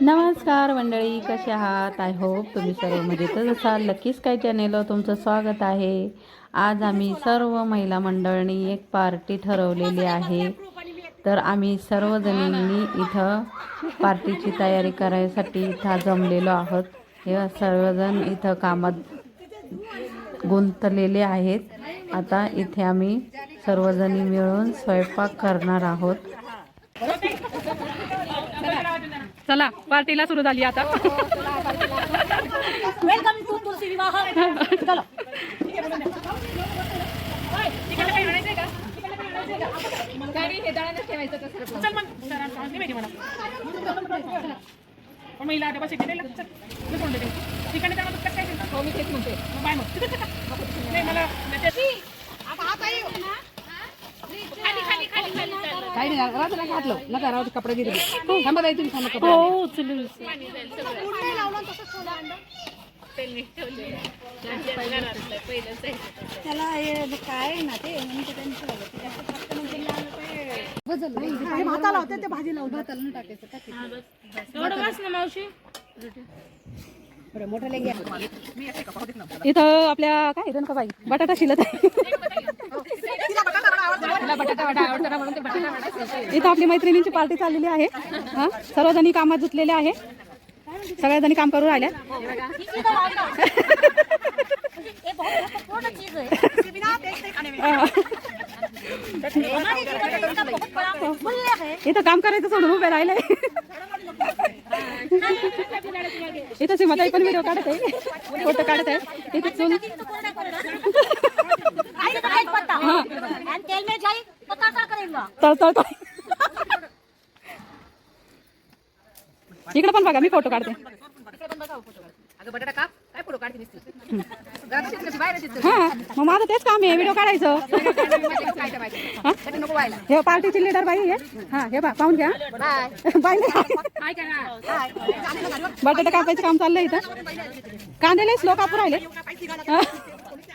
नमस्कार मंडळी कसे आहात? आय होप तुम्ही सर्व मजेतच असाल. लकीच काय चॅनेलवर तुमचं स्वागत आहे. आज आम्ही सर्व महिला मंडळनी एक पार्टी ठरवलेली आहे. तर आम्ही सर्वजणींनी इथं पार्टीची तयारी करायसाठी इथं जमलेलो आहोत. हे सर्वजण इथं कामात गुंतलेले आहेत. आता इथे आम्ही सर्वजणी मिळून स्वयंपाक करणार आहोत. चला पार्टीला सुरू झाली आता. वेलकम टू तुलसी विवाह चलो. चल मग सर नाही माहिती मला पण महिला आता बस इकडे चल मी कोण देते तिकडे त्या मग काय हो मी तेच म्हणते मग बाय मग नाही मला खाली खाली खाली खाली चल. काही नाही राहतं नाही घातलं नका राहू कपडे दिले थांबा ताई तुम्ही थांबा कपडे हो उचलू त्याला हे काय आहे ना ते म्हणजे त्यांचं त्याचं फक्त म्हणजे लाल रुपये- हे भाताला होते ते भाजी लावून भाताला नाही टाकायचं का एवढं बस ना मावशी. बरं मोठं घ्या इथं आपल्या काय रेणुकाबाई बटाटा शिलत आहे. इथं आपली मैत्रिणींची पार्टी चाललेली आहे. हा? सर्वजणी कामात जुटलेले आहे. सगळ्या जणी काम करू राहिल्या. इथं काम करायचं सोडून उभे राहिले. इथं सीमाताई पण व्हिडिओ काढत आहे. फोटो काढत आहे. इथे चूल एंड तेल में जाई तो क्या करेगा तळतळ इकडे पण बघा मी फोटो काढते. अगं बटाटा काप. काय फोटो काढते नुसती? घरात कशी बाहेर येते हा मग माझं तेच काम आहे व्हिडिओ काढायचं. काय ठेवायचं हा? त्यासाठी नको व्हायला. हे पार्टीची लीडर बाई आहे. हा हे बा पाहून घ्या. बाई नाही. काय करा बटाटा कापायचं काम चाललंय इथं. कांद्याला स्लो कापू राहिले. हा.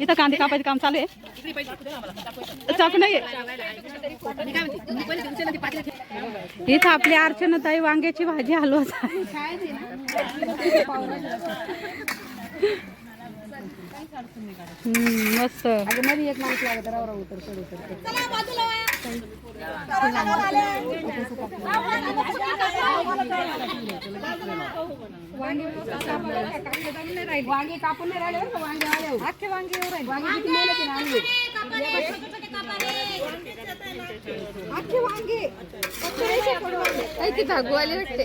इथं कांदे कापायचं काम चालू आहे चाकू नाही इथं आपली अर्चनाताई वांग्याची भाजी हलवा हम्म, मस्त एक माणूस लागत रावरा उतर चढ उतर वांगे कापून नाही राहिले वांगे आले अख्खे वांगे येऊ वांगे किती आणले अख्खे वांगे किती धागू आले वाटते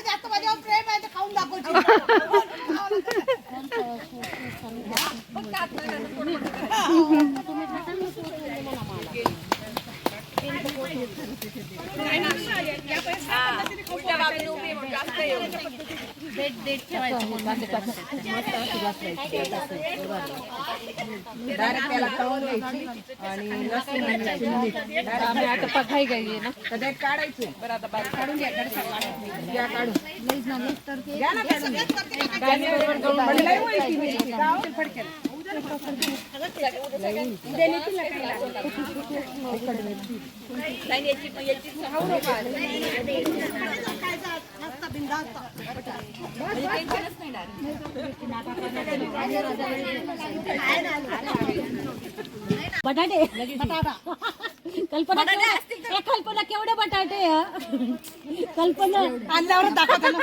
जास्त माझ्यावर प्रेम आहे खाऊन दाखवतो. डायरेक्ट त्याला घ्यायची आणि लसूण आम्ही आता पकाई गेली ना तर ते काढायचे बरं आता काढून घ्या. घ्या काढून घ्या ना काढून बटाटे. बटाटा. कल्पना केवढे- ए, कल्पना केवढे बटाटे हा? कल्पना आणल्यावरच दाखवतो ना.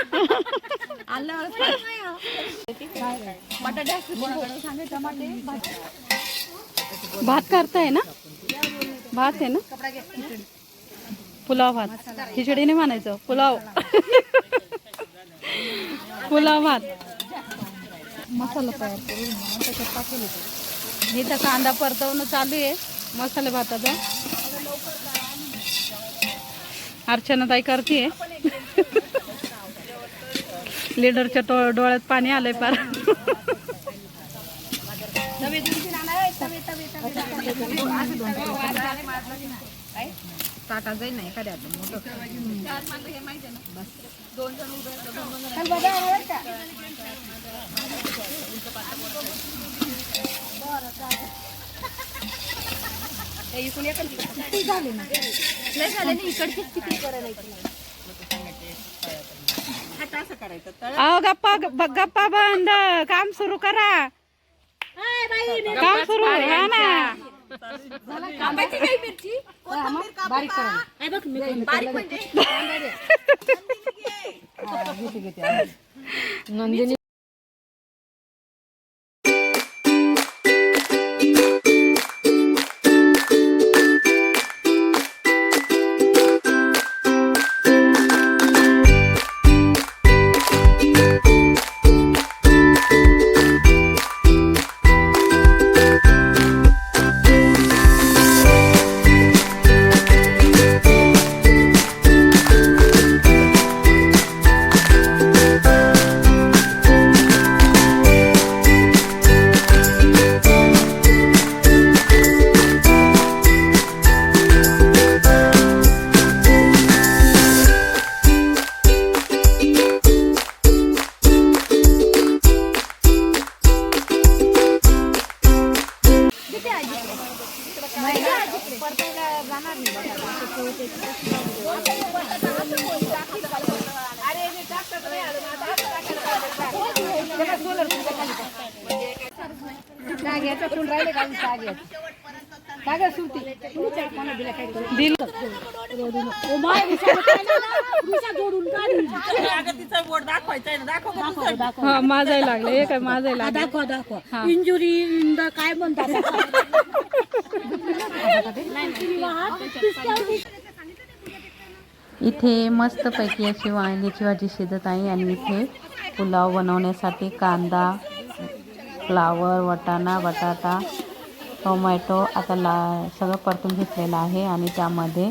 भात करताय ना? भात आहे ना? पुलाव भात. खिचडी नाही म्हणायचं पुलाव. पुलाव भात. मसाला तयार करून त्याच्यात हे तर कांदा परतवणं चालू आहे. मसाले भाताचा. अर्चना ताई करते लिडरच्या टो डोळ्यात पाणी आलंय पार टाटा जाईल ना एखाद्या मोठं अहो गप्पा ग- गप्पा बंद काम सुरू करा काम सुरू हा ना दिल हा माझाही लागलं. हे काय माझाही लागलं. दाखवा दाखवा. इंजुरी काय म्हणतात? इथे मस्तपैकी अशी वांग्याची भाजी शिजत आहे आणि इथे पुलाव बनवण्यासाठी कांदा फ्लावर वटाणा बटाटा टोमॅटो आता ला सगळं परतून घेतलेलं आहे आणि त्यामध्ये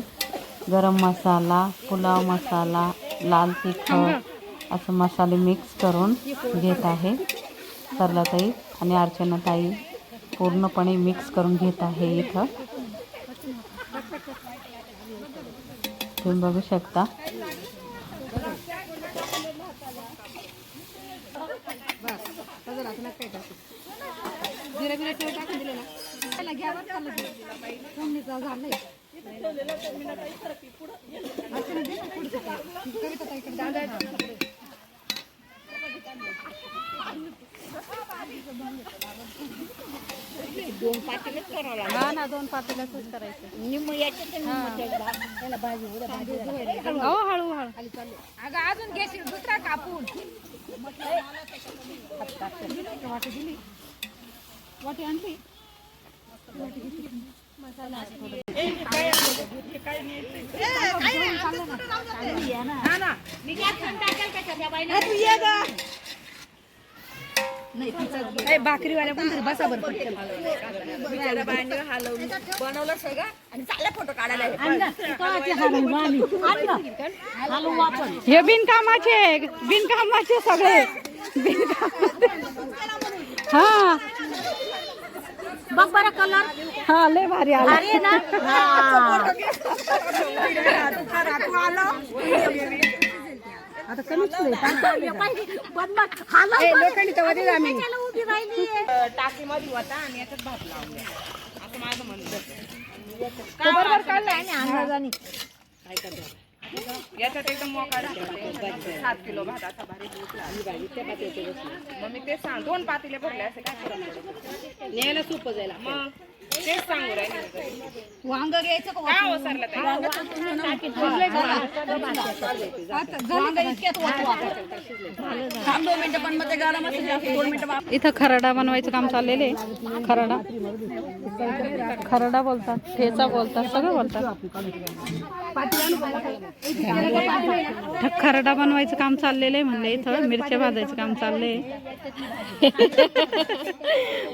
गरम मसाला पुलाव मसाला लाल तिखट असं मसाले मिक्स करून घेत आहे. सरलाताई आणि अर्चनाताई पूर्णपणे मिक्स करून घेत आहे इथं. तुम्ही बघू शकता. हा ना दोन पातेल्याच करायचं. हो. हळू हळू. अगं अजून घेशील दुसरा कापून. वाटी आणली भाकरीवाल्या पण तरी बसा बरं बिचारा बायांनी हलवून बनवलं सगळं आणि चालले फोटो काढायला. हे बिनकामाचे बिनकामाचे सगळे. बिनकामाचे. हा. बघ बरं कलर हा लय भारी आला. अरे ना? आता कमीच लोकांनी तेव्हा दिलं आम्ही. उभी राहिली. टाकीमध्ये होता आणि याच्यात भात लावला. असं माझं म्हणणं बरोबर काढलाय आणि अंदाजाने. याच्यात एकदम ठेवते. सात किलो भाताचा भारी लागला. मग मी तेच सांग दोन पातेले भरले असे काय? न्यायला सोपं जाईल मग तेच सांगू राहिले मी तरी. वांग घ्यायचं का काय हो सरला ताई? वांग इतक्यात थांब दोन मिनिटं पण मग ते गरम असेल जास्त दोन मिनिटं इथं खरडा बनवायचं काम चाललेलं आहे खरडा खरडा बोलतात ठेचा बोलतात सगळं बोलतात ठ- खरडा बनवायचं काम चाललेलं आहे म्हणले इथं मिरच्या भाजायचं काम चाललंय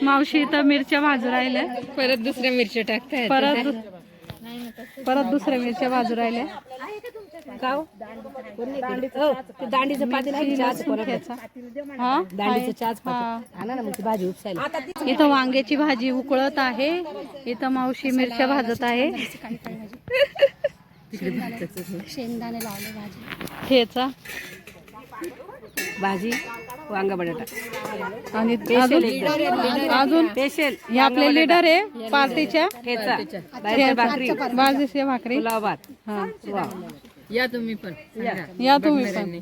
मावशी इथं मिरच्या भाजू राहिल्या परत दुसऱ्या मिरच्या टाकताय परत परत दुसऱ्या मिरच्या भाजू राहिल्या. दांडीचं पातेलं आहे चहाचं परत ठेचा हा? दांडीचं चहाच हा. आणा ना मग ती भाजी उपसायला. इथं वांग्याची भाजी उकळत आहे. इथं मावशी मिरच्या भाजत आहे. शेंगदाणे लावले भाजी. ठेचा. भाजी वांगा बटाटा. आणि अजून अजून स्पेशल हे आपले लीडर आहे पार्टीच्या. ठेचा ठेचा. बाजरीच्या भाकरी. पुलाव भात. हा. या तुम्ही पण. या. तुम्ही पण.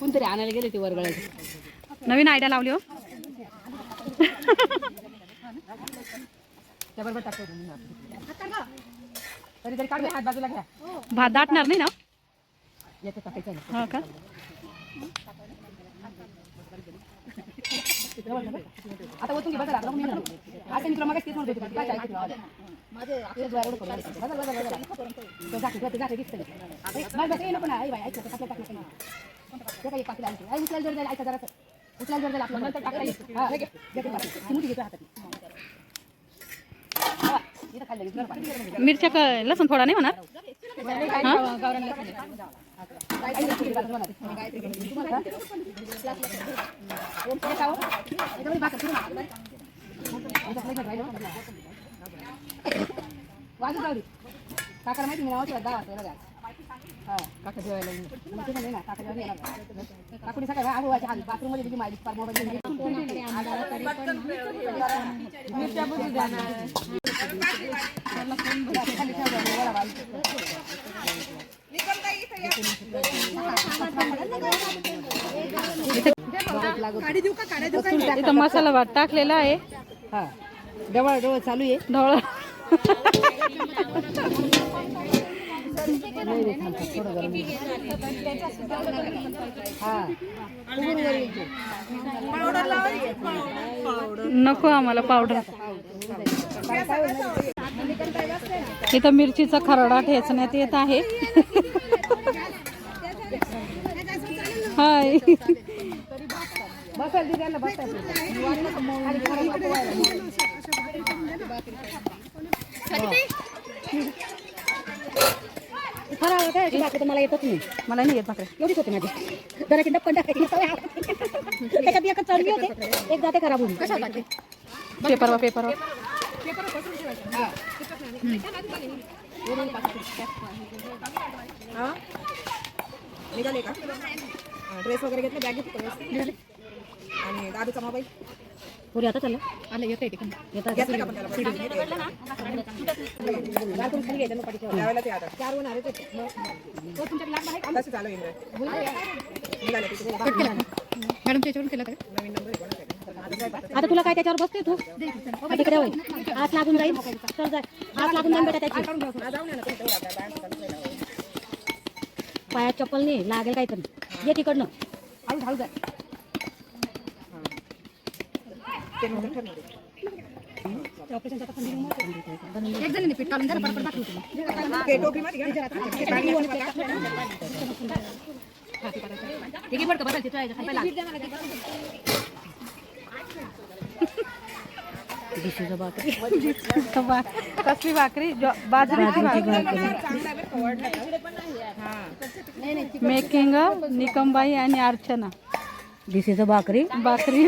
कोणतरी आणायला गेले ते वर्गळाचे नवीन आयडिया लावली हो. त्याबरोबर टाकतो तरी तरी काढू हात बाजूला घ्या भात दाटणार नाही ना याचं टाकायचं आहे. हा का आता ओतून घे बघा आता बघून ये ना. आता मी तुला मगाच तेच म्हणत होते, काय ऐकत नाही. माझे आपले द्वार एवढं करून राहिले. बघा, बघा, बघा, बघा. तो जाते, जाते, जाते, दिसते. बस, बस, ये नको ना. आई बाई, ऐक ना, टाकलं, टाकलं, टाकलं. ते काय एक पातेलं आणते. आई, उचलायला जर जाईल, ऐका जरासं. उचलायला जर जाईल आपलं, नंतर टाकता येईल. हा, हे घे, घे ते पातेलं. ती मोठी घे तुझ्या हातात. हा, इथं खाली लगेच, बरं पातेलं. मिरच्या क- लसूण थोडा नाही होणार हा? गावरान लसूण आहे. आई, लसूण माहिती काका जेवायला माहिती फार मोबाईल. मिरच्या बुजू द्या ना. इथं मसाला भात टाकलेला आहे हा डवळ डवळ चालू आहे ढवळा नको आम्हाला पावडर. इथं मिरचीचा खरडा ठेचण्यात येत आहे. हाय. बसायला व्हायला. खरं आहे? बाकी तर मला येतच नाही. मला नाही येत भाकरी. एवढीच होते माझी. जरा की डप्पन टाकायची. सवय आहे. त्याच्यात एकच होते. एक जाते खराब होऊन. कशा टाकते? पेपरवर पेपरवर निघाले का? ड्रेस वगैरे घेतले बॅग घेतली आणि दादूचा मोबाईल? पुढे आता चाललं आलं येतं येतं घेतलं का पण त्याला पैसे? गाडून खाली घ्यायचं मग पाठी ठेवा. त्यावेळेला ते आता. चार वन आले ते तो तुमच्या लाग आहे का? तसे चालू इंद्र. निघाले तिथे मॅडम त्याच्यावरून केलं काय नवीन नंबर आहे कोणाचा आता तुला काय त्याच्यावर बसते तू? आता तिकडे होय हात लागून जाईल. चल जाय हात लागून जाईल बेटा त्याची. जाऊन या ना तुम्ही तेवढं आता बँक चालू आहे ना. पायात चप्पल नाही लागेल काहीतरी. ये तिकडनं. हळू हळू जाय ते नंतर एक पीठ काढून ते टोपीमध्ये घ्या. ते पाणी घे कसली भाकरी बाजरी मेकिंग निकमबाई आणि अर्चना This is a भाकरी भाकरी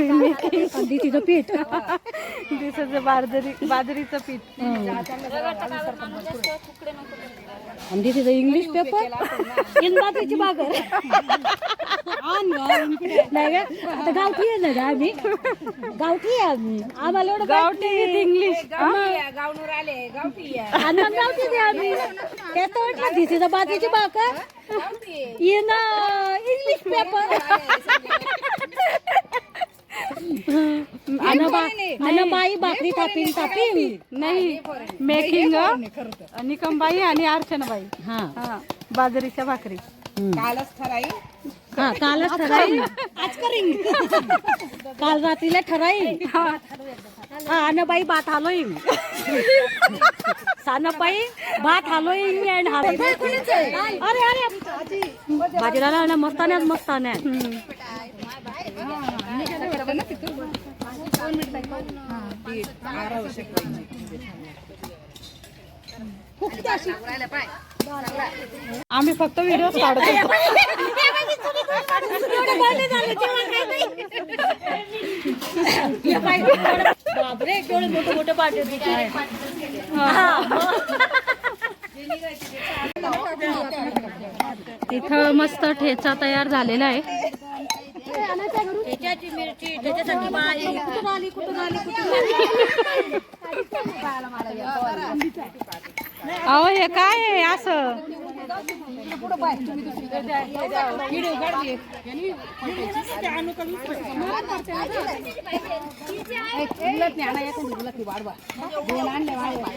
this is a पीठ. दिसाचं बाजरी बाजरीचं पीठ. A English paper? in बाजरीची भाकर नाही का? आता गावठी आहे ना आम्ही? गावठी आहे आम्ही. आम्हाला एवढं गावठी इंग्लिश गावनूर आले गावठी आहे. आणि मग गावठीच आहे. आम्ही त्यात तर this is a बाजरीची भाकर in a English paper आणि बा- आणि बाई भाकरी थापीन थापीन नाही. मेकिंग निकमबाई आणि अर्चनाबाई. हा. हा बाजरीच्या भाकरी. कालच ठराई. हा कालच ठराई. आज करीन. काल रात्रीला ठराई. हा. आणि बाई भात हलोईन सानबाई भात हलोईन and हलोईन. अरे अरे. बाजीला ना मस्तान्यात मस्तान्यात. आम्ही फक्त व्हिडिओ काढतो बापरे केवढे मोठे मोठे पाटे तिथं मस्त ठेचा तयार झालेला आहे. त्याची त्याच्यासाठी बाई कुठून आली कुठून आली कुठून आली? अहो हे काय आहे असं? एक वाढवा दोन आणले वाढवा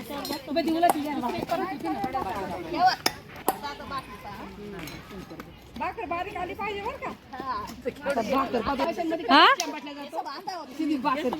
भाकर बारीक आली पाहिजे बरं का? हा? बाटल्या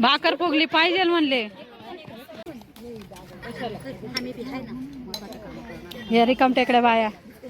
भाकर पोगली पाहिजे म्हणले. हे रिकम टेकड्या बाया.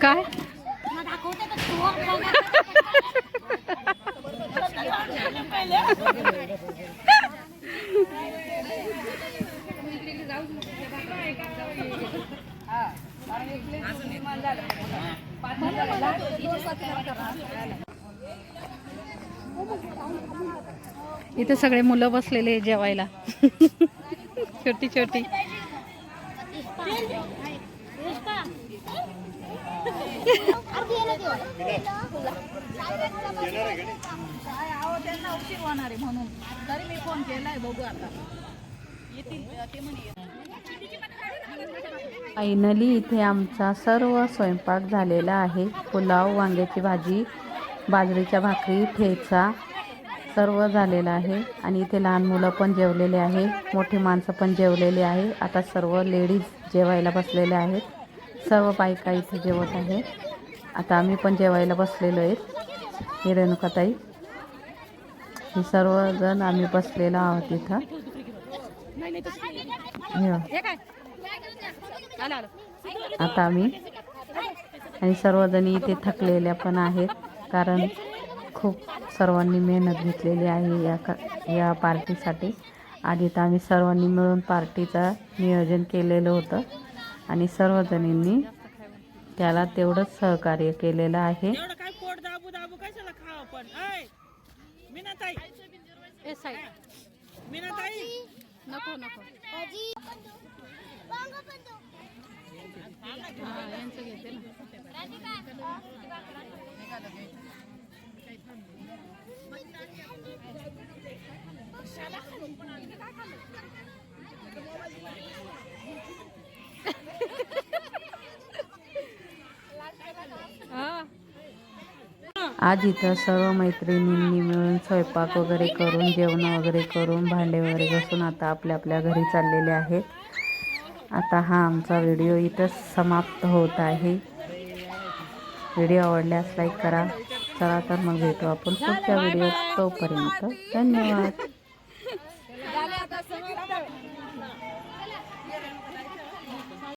काय? इथे सगळे मुलं बसलेले जेवायला. छोटी छोटी. फायनली इथे आमचा सर्व स्वयंपाक झालेला आहे. पुलाव वांग्याची भाजी बाजरीच्या भाकरी ठेचा. सर्व झालेलं आहे. आणि इथे लहान मुलं पण जेवलेले आहे. मोठी माणसं पण जेवलेली आहे. आता सर्व लेडीज जेवायला बसलेल्या आहेत. सर्व बायका इथे जेवत आहे आता आम्ही पण जेवायला बसलेलो आहेत. हे रेणुकाताई. हे सर्वजण आम्ही बसलेलो आहोत इथं. आता आम्ही आणि सर्वजणी इथे थकलेल्या पण आहेत. कारण खूप सर्वांनी मेहनत घेतलेली आहे या का या पार्टीसाठी. आधी तर आम्ही सर्वांनी मिळून पार्टीचं नियोजन केलेलं होतं आणि सर्वजणींनी त्याला तेवढंच सहकार्य केलेलं आहे. आज इथं सर्व मैत्रिणींनी मिळून स्वयंपाक वगैरे करून जेवण वगैरे करून भांडे वगैरे घसून आता आपल्या आपल्या घरी चाललेले आहेत. आता हा आमचा व्हिडिओ इथंच समाप्त होत आहे. व्हिडिओ आवडल्यास लाईक करा. चला तर मग भेटू आपण पुढच्या व्हिडिओ तोपर्यंत धन्यवाद.